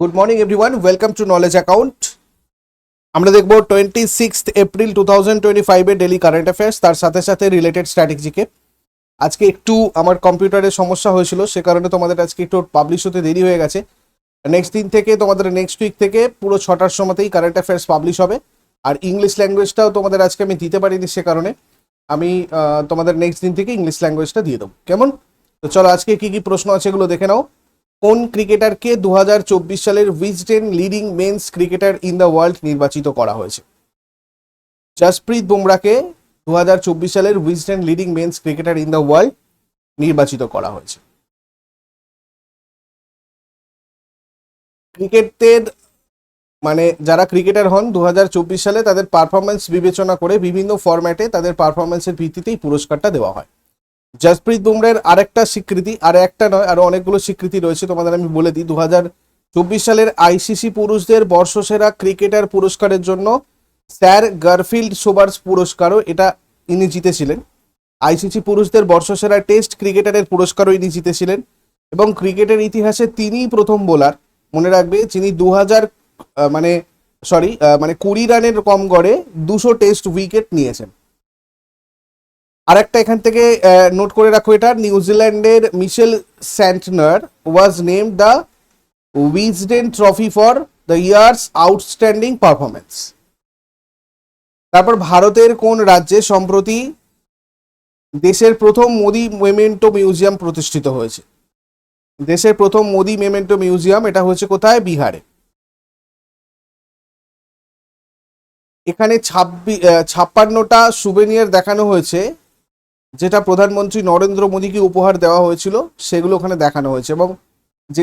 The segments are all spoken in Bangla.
Good morning everyone welcome to knowledge account আমরা দেখব twenty six April two thousand twenty ফাইভের ডেলি কারেন্ট অ্যাফেয়ার্স তার সাথে সাথে রিলেটেড স্ট্র্যাটেজিকে আজকে একটু আমার কম্পিউটারের সমস্যা হয়েছিল, সে কারণে তোমাদের আজকে একটু পাবলিশ হতে দেরি হয়ে গেছে। নেক্সট দিন থেকে, তোমাদের নেক্সট উইক থেকে পুরো ছটার সময়তেই কারেন্ট অ্যাফেয়ার্স পাবলিশ হবে। আর ইংলিশ ল্যাঙ্গুয়েজটাও তোমাদের আজকে আমি দিতে পারিনি, সে কারণে আমি তোমাদের নেক্সট দিন থেকে ইংলিশ ল্যাঙ্গুয়েজটা দিয়ে দেবো। কেমন? তো চলো আজকে কি কি প্রশ্ন আছে এগুলো দেখে নাও। কোন ক্রিকেটারকে দুহাজার চব্বিশ সালের Wisden leading men's cricketer in the world নির্বাচিত করা হয়েছে? জসপ্রীত বুমরাকে দু হাজার চব্বিশ সালের Wisden leading men's cricketer in the world নির্বাচিত করা হয়েছে। ক্রিকেটের মানে যারা ক্রিকেটার হন দু হাজার চব্বিশ সালে তাদের পারফরমেন্স বিবেচনা করে বিভিন্ন ফরম্যাটে তাদের পারফরমেন্সের ভিত্তিতেই পুরস্কারটা দেওয়া হয়। জসপ্রীত বুমরার আরেকটা স্বীকৃতি, আর একটা নয়, আরও অনেকগুলো স্বীকৃতি রয়েছে, তোমাদের আমি বলে দিই। দু চব্বিশ সালের আইসিসি পুরুষদের বর্ষসেরা ক্রিকেটার পুরস্কারের জন্য স্যার গারফিল্ড সোবার্স পুরস্কারও এটা ইনি জিতেছিলেন। আইসিসি পুরুষদের বর্ষসেরা টেস্ট ক্রিকেটারের পুরস্কারও ইনি জিতেছিলেন এবং ক্রিকেটের ইতিহাসে তিনিই প্রথম বোলার। মনে রাখবে যিনি দু হাজার মানে সরি মানে কুড়ি রানের কম গড়ে দুশো টেস্ট উইকেট নিয়েছেন। আরেকটা এখান থেকে নোট করে রাখো এটা নিউজিল্যান্ডের Mitchell Santner was name the Wisden trophy for the year's outstanding performance তারপর ভারতের কোন রাজ্যে সম্প্রতি দেশের প্রথম মোদি মেমেন্টো মিউজিয়াম প্রতিষ্ঠিত হয়েছে? দেশের প্রথম মোদি মেমেন্টো মিউজিয়াম এটা হয়েছে কোথায়? বিহারে। এখানে ছাব্বিশ ছাপ্পান্নটা সুবেনিয়ার দেখানো হয়েছে। যেটা প্রধানমন্ত্রী নরেন্দ্র মোদীকে উপহার দেওয়া হয়েছিল, সেগুলো ওখানে দেখানো হয়েছে এবং যে,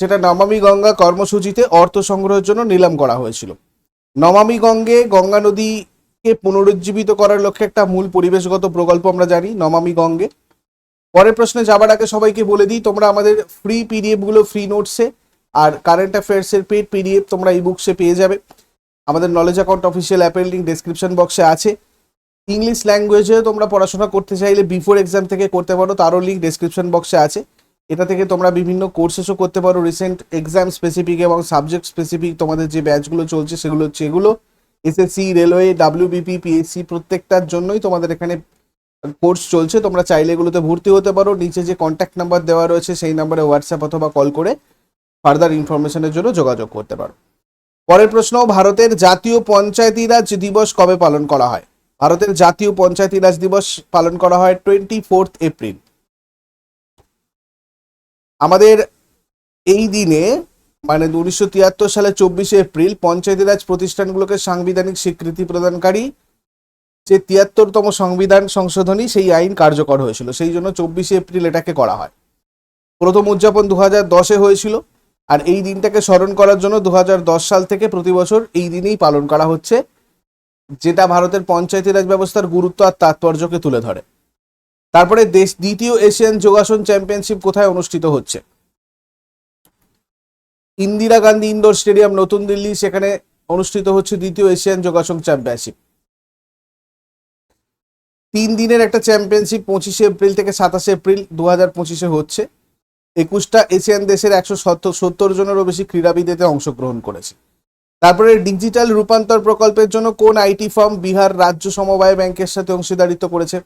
যেটা নমামি গঙ্গা কর্মসূচিতে অর্থ সংগ্রহের জন্য নিলাম করা হয়েছিল। নমামি গঙ্গে গঙ্গা নদীকে পুনরুজ্জীবিত করার লক্ষ্যে একটা মূল পরিবেশগত প্রকল্প আমরা জানি, নমামি গঙ্গে। পরের প্রশ্নে যাবার আগে সবাইকে বলে দিই, তোমরা আমাদের ফ্রি পিডিএফগুলো ফ্রি নোটসে আর কারেন্ট অ্যাফেয়ার্স এর পেড পিডিএফ তোমরা এই বুকসে পেয়ে যাবে। আমাদের নলেজ অ্যাকাউন্ট অফিসিয়াল অ্যাপের লিঙ্ক ডেসক্রিপশন বক্সে আছে। ইংলিশ ল্যাঙ্গুয়েজে তোমরা পড়াশোনা করতে চাইলে বিফোর এক্সাম থেকে করতে পারো, তারও লিঙ্ক ডেসক্রিপশন বক্সে আছে। এটা থেকে তোমরা বিভিন্ন কোর্সেসও করতে পারো রিসেন্ট এক্সাম স্পেসিফিক এবং সাবজেক্ট স্পেসিফিক তোমাদের যে ব্যাচগুলো চলছে সেগুলো হচ্ছে এগুলো। এসএসসি রেলওয়ে ডাব্লিউবিপি পিএসসি প্রত্যেকটার জন্যই তোমাদের এখানে কোর্স চলছে। তোমরা চাইলে এগুলোতে ভর্তি হতে পারো। নিচে যে কন্ট্যাক্ট নাম্বার দেওয়া রয়েছে সেই নাম্বারে হোয়াটসঅ্যাপ অথবা কল করে ফার্দার ইনফরমেশনের জন্য যোগাযোগ করতে পারো। পরের প্রশ্ন, ভারতের জাতীয় পঞ্চায়েতি রাজ দিবস কবে পালন করা হয়? ভারতের জাতীয় পঞ্চায়েতি রাজ দিবস পালন করা হয় টোয়েন্টি ফোর্থ এপ্রিল। আমাদের এই দিনে মানে উনিশশো তিয়াত্তর সালে চব্বিশে এপ্রিল, পঞ্চায়েতি রাজ প্রতিষ্ঠানগুলোকে সাংবিধানিক স্বীকৃতি প্রদানকারী যে তিয়াত্তরতম সংবিধান সংশোধনী, সেই আইন কার্যকর হয়েছিল। সেই জন্য চব্বিশে এপ্রিল এটাকে করা হয়। প্রথম উদযাপন দু হাজার দশে হয়েছিল আর এই দিনটাকে স্মরণ করার জন্য দু হাজার দশ সাল থেকে প্রতি বছর এই দিনেই পালন করা হচ্ছে। যেটা ভারতের পঞ্চায়েতি রাজ ব্যবস্থার গুরুত্ব আর তাৎপর্যকে তুলে ধরে। তারপরে দেশ দ্বিতীয় এশিয়ান যোগাসন চ্যাম্পিয়নশিপ কোথায় অনুষ্ঠিত হচ্ছে? ইন্দিরা গান্ধী ইন্ডোর স্টেডিয়াম নতুন দিল্লি, সেখানে অনুষ্ঠিত হচ্ছে দ্বিতীয় এশিয়ান যোগাসন চ্যাম্পিয়নশিপ। তিন দিনের একটা চ্যাম্পিয়নশিপ পঁচিশে এপ্রিল থেকে সাতাশে এপ্রিল দু হাজার পঁচিশে হচ্ছে। একুশটা এশিয়ান দেশের একশো সত্তর সত্তর জনেরও বেশি ক্রীড়াবিদ এতে অংশগ্রহণ করেছে। তারপরে ডিজিটাল রূপান্তর প্রকল্পের জন্য কোন আইটি ফার্ম বিহার রাজ্য সমবায় ব্যাংকের সাথে অংশীদারিত্ব করেছে?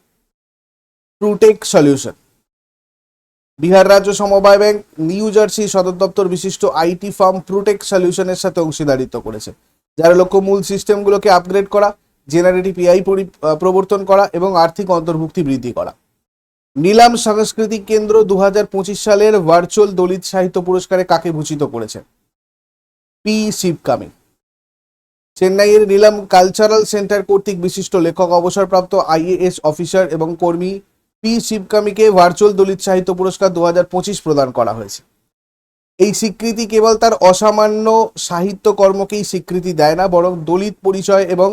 ট্রুটেক সলিউশন। বিহার রাজ্য সমবায় ব্যাংক, নিউ জার্সি সদর দপ্তর বিশিষ্ট আইটি ফার্ম প্রুটেক সলিউশনের সাথে অংশীদারিত্ব করেছে। যার লক্ষ্য মূল সিস্টেমগুলোকে আপগ্রেড করা, জেনারেটিভ এআই প্রবর্তন করা এবং আর্থিক অন্তর্ভুক্তি বৃদ্ধি করা। নীলাম সাংস্কৃতিক কেন্দ্র দু হাজার পঁচিশ সালের ভার্চুয়াল দলিত সাহিত্য পুরস্কারে কাকে ভূষিত করেছে? পি শিবকামী। চেন্নাইয়ের নীলাম কালচারাল সেন্টার কর্তৃক বিশিষ্ট লেখক, অবসরপ্রাপ্ত আইএএস অফিসার এবং কর্মী পি শিবকামীকে ভার্চুয়াল দলিত সাহিত্য পুরস্কার দু হাজার পঁচিশ প্রদান করা হয়েছে। এই স্বীকৃতি কেবল তার অসামান্য সাহিত্য কর্মকেই স্বীকৃতি দেয় না, বরং দলিত পরিচয় এবং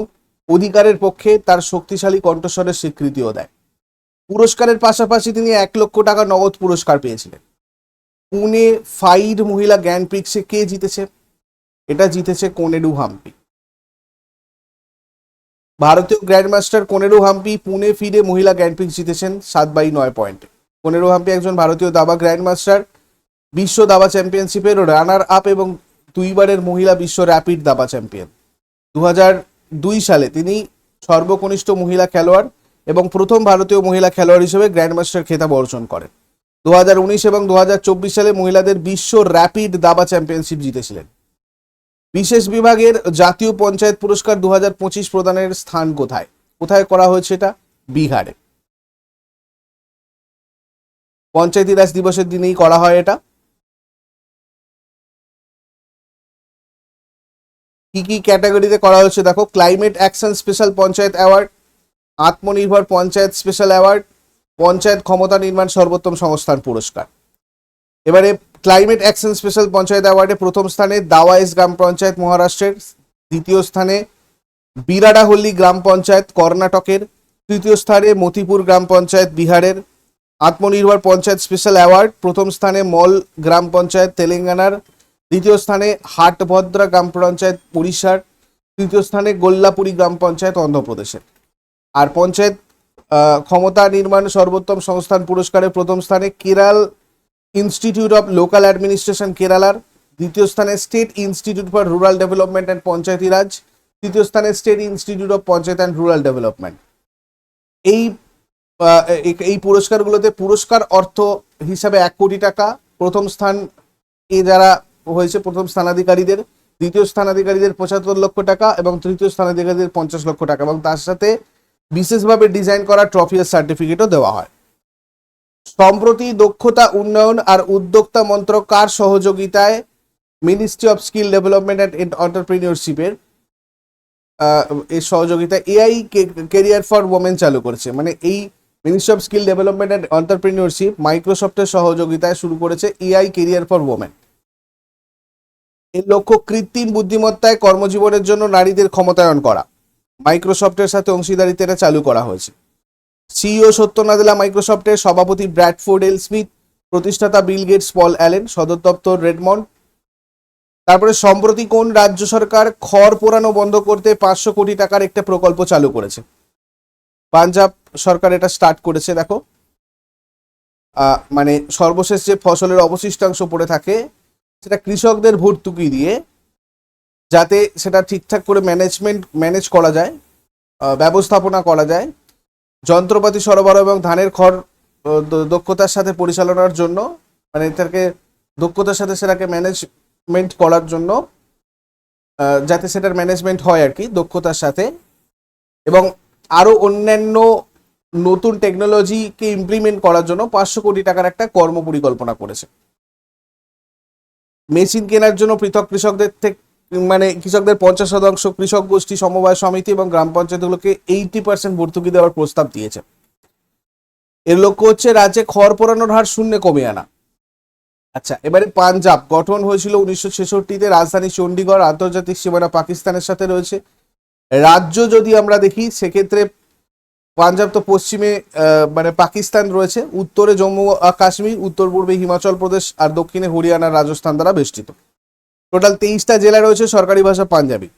অধিকারের পক্ষে তার শক্তিশালী কণ্ঠস্বরের স্বীকৃতিও দেয়। পুরস্কারের পাশাপাশি তিনি এক লক্ষ টাকা নগদ পুরস্কার পেয়েছিলেন। পুনে ফাইড মহিলা প্রিক্সে কে জিতেছে? এটা জিতেছে কোনেডু হাম্পি। ভারতীয় গ্র্যান্ডমাস্টার কোনেরু হাম্পি পুনে ফিরে মহিলা গ্র্যান্ড প্রিক্স জিতেছেন সাত বাই নয় পয়েন্টে কোনেরু হাম্পি একজন ভারতীয় দাবা গ্র্যান্ডমাস্টার বিশ্ব দাবা চ্যাম্পিয়নশিপের রানার আপ এবং দুইবারের মহিলা বিশ্ব র্যাপিড দাবা চ্যাম্পিয়ন দু দুই সালে তিনি সর্বকনিষ্ঠ মহিলা খেলোয়াড় এবং প্রথম ভারতীয় মহিলা খেলোয়াড় হিসেবে গ্র্যান্ডমাস্টার খেতাব অর্জন করেন। দু হাজার উনিশ এবং দু হাজার চব্বিশ সালে মহিলাদের বিশ্ব র্যাপিড দাবা চ্যাম্পিয়নশিপ জিতেছিলেন। বিশেষ বিভাগের জাতীয় পঞ্চায়েত পুরস্কার দু হাজার পঁচিশ প্রদানের স্থান কোথায়? কোথায় করা হয়েছে এটা? বিহারে। পঞ্চায়েতি রাজ দিবসের দিনেই করা হয় এটা। কি কি ক্যাটাগরিতে করা হয়েছে দেখো? Climate action special panchayat award, Atmanirbhar panchayat special award, panchayat ক্ষমতা নির্মাণ সর্বোত্তম সংস্থান পুরস্কার। এবারে ক্লাইমেট অ্যাকশন স্পেশাল পঞ্চায়েত অ্যাওয়ার্ডে প্রথম স্থানে দাওয়াইস গ্রাম পঞ্চায়েত মহারাষ্ট্রের, দ্বিতীয় স্থানে বিরাডাহল্লি গ্রাম পঞ্চায়েত কর্ণাটকের, তৃতীয় স্থানে মতিপুর গ্রাম পঞ্চায়েত বিহারের, আত্মনির্ভর পঞ্চায়েত স্পেশাল অ্যাওয়ার্ড, প্রথম স্থানে মল গ্রাম পঞ্চায়েত তেলেঙ্গানার, দ্বিতীয় স্থানে হাটভদ্রা গ্রাম পঞ্চায়েত উড়িষ্যার তৃতীয় স্থানে গোল্লাপুরি গ্রাম পঞ্চায়েত অন্ধ্রপ্রদেশের। আর পঞ্চায়েত ক্ষমতা নির্মাণ সর্বোত্তম সংস্থান পুরস্কারে প্রথম স্থানে Kerala institute of local administration কেরালার দ্বিতীয় স্থানে state institute for rural development and Panchayati Raj তৃতীয় স্থানে state institute of panchayat and rural development এই, এই- পুরস্কারগুলোতে পুরস্কার অর্থ হিসাবে এক কোটি টাকা, প্রথম স্থান এ যারা হয়েছে প্রথম স্থানাধিকারীদের, দ্বিতীয় স্থানাধিকারীদের পঁচাত্তর লক্ষ টাকা এবং তৃতীয় স্থানাধিকারীদের পঞ্চাশ লক্ষ টাকা এবং তার সাথে বিশেষভাবে ডিজাইন করা ট্রফি আর সার্টিফিকেটও দেওয়া হয়। সম্প্রতি দক্ষতা উন্নয়ন আর উদ্যোক্তা মন্ত্রক কার সহযোগিতায় ministry of skill development and এন্টারপ্রিনিয়রশিপের এর সহযোগিতা এআই কেরিয়ার ফর ওমেন চালু করেছে। মানে এই ministry of skill development and entrepreneurship মাইক্রোসফটের সহযোগিতায় শুরু করেছে এআই কেরিয়ার ফর ওমেন এর লক্ষ্য কৃত্রিম বুদ্ধিমত্তায় কর্মজীবনের জন্য নারীদের ক্ষমতায়ন করা। মাইক্রোসফটের সাথে অংশীদারিত্ব এটা চালু করা হয়েছে। সিইও সত্য নাদেলা মাইক্রোসফটের সভাপতি ব্র্যাডফোর্ড এল স্মিথ, প্রতিষ্ঠাতা বিল গেটস পল অ্যালেন, সদর দপ্তর রেডমন্ড। তারপরে সম্প্রতি কোন রাজ্য সরকার খড় পোড়ানো বন্ধ করতে পাঁচশো কোটি টাকার একটা প্রকল্প চালু করেছে? পাঞ্জাব সরকার এটা স্টার্ট করেছে, দেখো। মানে সর্বশেষ যে ফসলের অবশিষ্টাংশ পড়ে থাকে, সেটা কৃষকদের ভর্তুকি দিয়ে, যাতে সেটা ঠিকঠাক করে ম্যানেজমেন্ট ম্যানেজ করা যায় ব্যবস্থাপনা করা যায়। যন্ত্রপাতি সরবরাহ এবং ধানের খড় দক্ষতার সাথে পরিচালনার জন্য মানে এটাকে দক্ষতার সাথে সেটাকে ম্যানেজমেন্ট করার জন্য যাতে সেটার ম্যানেজমেন্ট হয় আর কি, দক্ষতার সাথে। এবং আরও অন্যান্য নতুন টেকনোলজিকে ইমপ্লিমেন্ট করার জন্য পাঁচশো কোটি টাকার একটা কর্ম পরিকল্পনা করেছে। মেশিন কেনার জন্য পৃথক কৃষকদের থেকে মানে কৃষকদের পঞ্চাশ শতাংশ কৃষক গোষ্ঠী, সমবায় সমিতি এবং গ্রাম পঞ্চায়েতগুলোকে এইটি পার্সেন্ট ভর্তুকি দেওয়ার প্রস্তাব দিয়েছে। এর লক্ষ্য হচ্ছে রাজ্যে খড় পোড়ানোর হার শূন্যে কমে আনা। আচ্ছা এবারে পাঞ্জাব। গঠন হয়েছিল উনিশশো ছেষট্টিতে। রাজধানী চণ্ডীগড় আন্তর্জাতিক সীমানা পাকিস্তানের সাথে রয়েছে। রাজ্য যদি আমরা দেখি, সেক্ষেত্রে পাঞ্জাব তো পশ্চিমে মানে পাকিস্তান রয়েছে। উত্তরে জম্মু কাশ্মীর উত্তর পূর্বে হিমাচল প্রদেশ আর দক্ষিণে হরিয়ানা, রাজস্থান দ্বারা বেষ্টিত। টোটাল তেইশটা জেলা রয়েছে সরকারি ভাষা পাঞ্জাবি।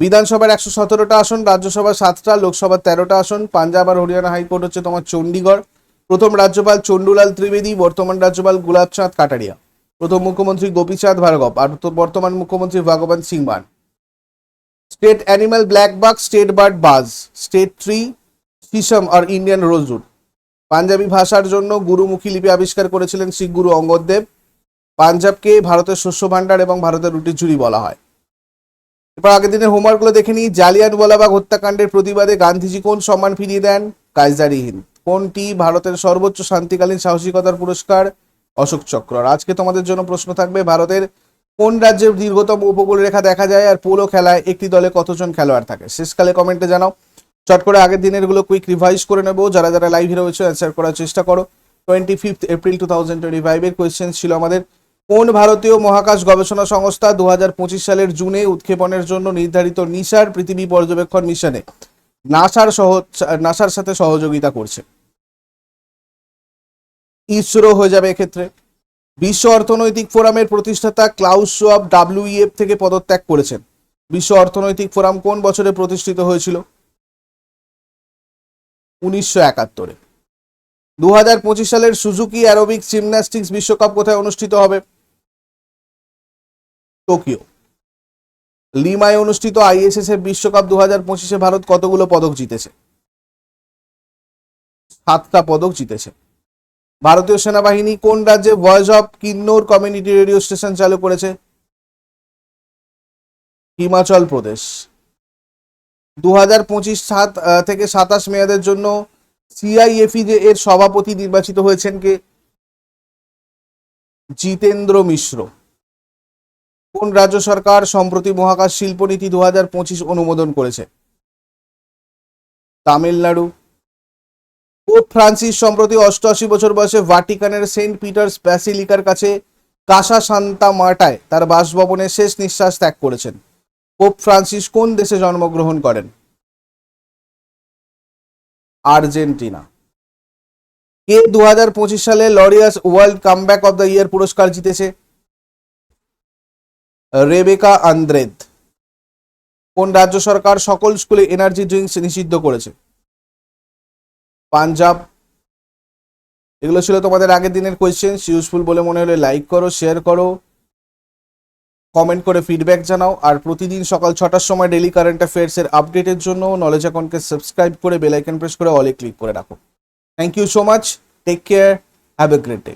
বিধানসভার একশো সতেরোটা আসন, রাজ্যসভার সাতটা, লোকসভার তেরোটা আসন, পাঞ্জাব আর হরিয়ানা হাইকোর্ট হচ্ছে তোমার চণ্ডীগড়। প্রথম রাজ্যপাল চন্ডুলাল ত্রিবেদী, বর্তমান রাজ্যপাল গুলাবচাঁদ কাটারিয়া। প্রথম মুখ্যমন্ত্রী গোপীচাঁদ ভার্গব আর বর্তমান মুখ্যমন্ত্রী ভগবান Singh Mann. State animal blackbuck state bird বাজ, স্টেট ট্রি সিসম আর ইন্ডিয়ান রোজউড পাঞ্জাবি ভাষার জন্য গুরুমুখী লিপি আবিষ্কার করেছিলেন শিখ গুরু অঙ্গদেব পাঞ্জাবকে ভারতের শস্য ভাণ্ডার এবং ভারতের রুটি চুরি বলা হয়। এরপর আগের দিনের হোমওয়ার্কগুলো দেখে নিই। জালিয়ানওয়ালাবাগ হত্যাকাণ্ডের প্রতিবাদে গান্ধীজি কোন সম্মান ফিরিয়ে দেন? কাইজারি হিন্দ। কোনটি ভারতের সর্বোচ্চ শান্তিকালীন সাহসিকতার পুরস্কার? অশোক চক্র। আর আজকে তোমাদের জন্য প্রশ্ন থাকবে, ভারতের কোন রাজ্যের দীর্ঘতম উপকূল রেখা দেখা যায় আর পোলো খেলায় একটি দলে কতজন খেলোয়াড় থাকে? শেষকালে কমেন্টে জানাও। চট করে আগের দিনেরগুলো কুইক রিভাইজ করে নেব। যারা যারা লাইভে রয়েছে অ্যান্সার করার চেষ্টা করো। Twenty fifth April two thousand twenty ফাইভের কোয়েশ্চেন ছিল আমাদের। কোন ভারতীয় মহাকাশ গবেষণা সংস্থা দু হাজার পঁচিশ সালের জুনে উৎক্ষেপণের জন্য নির্ধারিত নিসার পৃথিবী পর্যবেক্ষণ মিশনে নাসার সহ, নাসার সাথে সহযোগিতা করছে। ইসরো হয়ে যাবে এক্ষেত্রে। বিশ্ব অর্থনৈতিক ফোরামের প্রতিষ্ঠাতা ক্লাউস শোয়াব ডাব্লিউইএফ থেকে পদত্যাগ করেছেন। বিশ্ব অর্থনৈতিক ফোরাম কোন বছরে প্রতিষ্ঠিত হয়েছিল? উনিশশো একাত্তরে। দু হাজার পঁচিশ সালের সুজুকি অ্যারোবিক জিমন্যাস্টিক্স বিশ্বকাপ কোথায় অনুষ্ঠিত হবে? টোকিও। লিমায় অনুষ্ঠিত আইএসএসএফ বিশ্বকাপ দু হাজার পঁচিশে ভারত কতগুলো পদক জিতেছে? সাতটা পদক জিতেছে। ভারতীয় সেনাবাহিনী কোন রাজ্যে voice of Kinnaur community radio station চালু করেছে? হিমাচল প্রদেশ। দু হাজার পঁচিশ সাত থেকে সাতাশ মেয়াদের জন্য সিআইএফই যে এর সভাপতি নির্বাচিত হয়েছেন কে? জিতেন্দ্র মিশ্র। কোন রাজ্য সরকার সম্প্রতি মহাকাশ শিল্পনীতি দু পঁচিশ অনুমোদন করেছে? তামিলনাড়ু। পোপ ফ্রান্সিস সম্প্রতি অষ্টআশি বছর বয়সে ভাটিকানের সেন্ট পিটার্স ব্যাসিলিকার কাছে কাসা সান্তা মার্টায় তার বাসভবনে শেষ নিঃশ্বাস ত্যাগ করেছেন। পোপ ফ্রান্সিস কোন দেশে জন্মগ্রহণ করেন? আর্জেন্টিনা। কে দু সালে Laureus world comeback of the year পুরস্কার জিতেছে? Rebeca Andrade. কোন রাজ্য সরকার সকল স্কুলে এনার্জি ড্রিঙ্কস নিষিদ্ধ করেছে? পাঞ্জাব। এগুলো ছিল তোমাদের আগের দিনের কোয়েশ্চেন ইউজফুল বলে মনে হলে লাইক করো শেয়ার করো। কমেন্ট করে ফিডব্যাক জানাও। আর প্রতিদিন সকাল ছটার সময় ডেলি কারেন্ট অ্যাফেয়ার্স এর আপডেটের জন্য নলেজ অ্যাকাউন্টকে সাবস্ক্রাইব করে বেল আইকন প্রেস করে অলে ক্লিক করে রাখো। Thank you so much take care have a great day